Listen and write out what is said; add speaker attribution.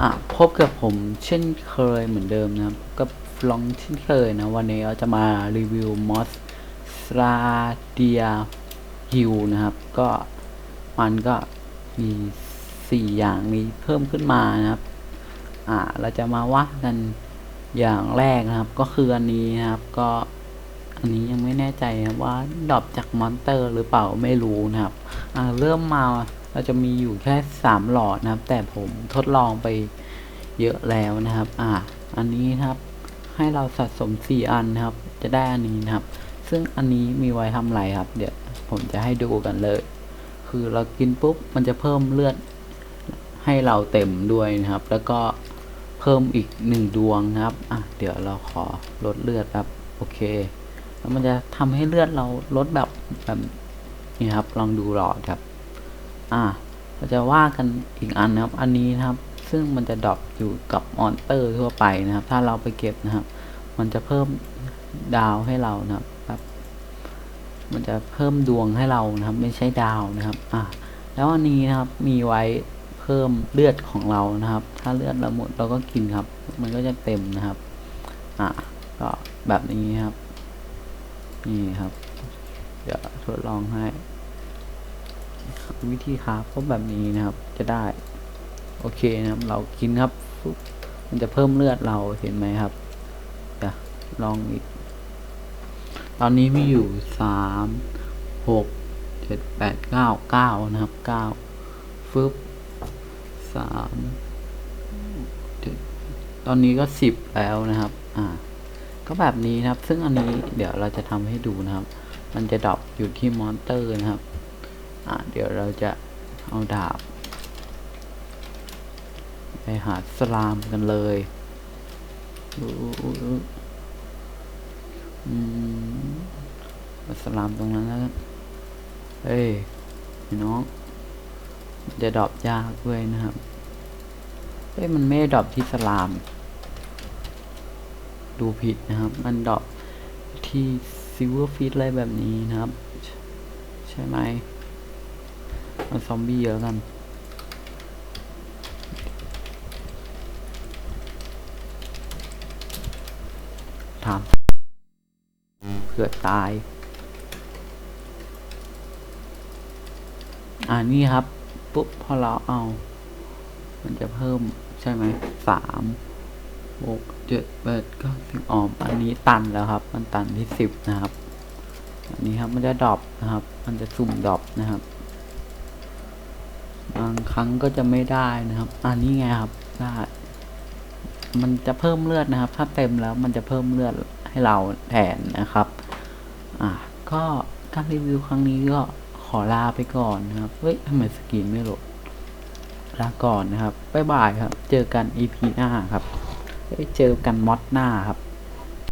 Speaker 1: อะพบกับผมเช่นเคยเหมือนเดิมนะครับกับฟลองเช่นเคยนะ วันนี้เราจะมารีวิวมอสสลาเดียฮิวนะครับ ก็มันก็มีสี่อย่างนี้เพิ่มขึ้นมานะครับอ่าเราจะมาว่ากันอย่างแรกนะครับ ก็คืออันนี้นะครับก็อันนี้ยังไม่แน่ใจว่าดรอปจากมอนเตอร์หรือเปล่าไม่รู้นะครับอ่าเริ่มมา เราจะมีอยู่แค่สามหลอดนะครับ แต่ผมทดลองไปเยอะแล้วนะครับ อ่า อันนี้นะครับ ให้เราสะสมสี่อันนะครับ จะได้อันนี้นะครับ ซึ่งอันนี้มีไว้ทำอะไรครับ เดี๋ยวผมจะให้ดูกันเลย คือเรากินปุ๊บ มันจะเพิ่มเลือดให้เราเต็มด้วยนะครับ แล้วก็เพิ่มอีกหนึ่งดวงนะครับ อะ เดี๋ยวเราขอลดเลือดครับ โอเค แล้วมันจะทำให้เลือดเราลดแบบแบบนี่ครับ ลองดูหลอดครับ อ่าเราจะว่ากันอีกอันนะครับ อันนี้นะครับ ซึ่งมันจะดรอปอยู่กับมอนเตอร์ทั่วไปนะครับ ถ้าเราไปเก็บนะครับ มันจะเพิ่มดาวให้เรานะครับครับ มันจะเพิ่มดวงให้เรานะครับ ไม่ใช่ดาวนะครับ อ่าแล้วอันนี้นะครับ มีไว้เพิ่มเลือดของเรานะครับ ถ้าเลือดเราหมดเราก็กินครับ มันก็จะเต็มนะครับ อ่าก็แบบนี้ครับ นี่ครับ เดี๋ยวทดลองให้ วิธีครับแบบนี้นะครับ จะได้ โอเคนะครับ เรากินครับปุ๊บมันจะเพิ่มเลือดเราเห็นไหมครับเดี๋ยวลองอีก ตอนนี้มีอยู่สามหกเจ็ดแปดเก้าเก้านะครับเก้าฟึบสามเจ็ดตอนนี้ก็สิบแล้วนะครับ อ่า ก็แบบนี้นะครับ ซึ่งอันนี้เดี๋ยวเราจะทำให้ดูนะครับ มันจะดรอปอยู่ที่มอนเตอร์นะครับ เดี๋ยวเราจะเอาดาบ ไปหาสลามกันเลยอืมสลามตรงนั้นแล้วเฮ้ยน้องจะดรอปยากด้วยนะครับ เฮ้ยมันไม่ได้ดรอปที่สลาม ดูผิดนะครับ มันดรอปที่ซิลเวอร์ฟิตอะไรแบบนี้นะครับ ใช่ไหม เอาซอมบี้แล้วกันถามเผื่อตาย อ่านี่ครับ ปุ๊บ พอเราเอา มันจะเพิ่มใช่ไหมสามหกเจ็ดแปดเก้าสิบอ๋ออันนี้ตันแล้วครับ มันตันที่สิบนะครับ อันนี้ครับมันจะดรอปนะครับ มันจะสุ่มดรอปนะครับ บางครั้งก็จะไม่ได้นะครับอันนี้ไงครับได้มันจะเพิ่มเลือดนะครับ ถ้าเต็มแล้วมันจะเพิ่มเลือดให้เราแทนนะครับ อะก็การรีวิวครั้งนี้ก็ขอลาไปก่อนนะครับเฮ้ยทำไมสกรีนไม่โหลดลาก่อนนะครับบ๊ายบายครับ เจอกัน EP หน้าครับเฮ้ยเจอกันมอดหน้าครับ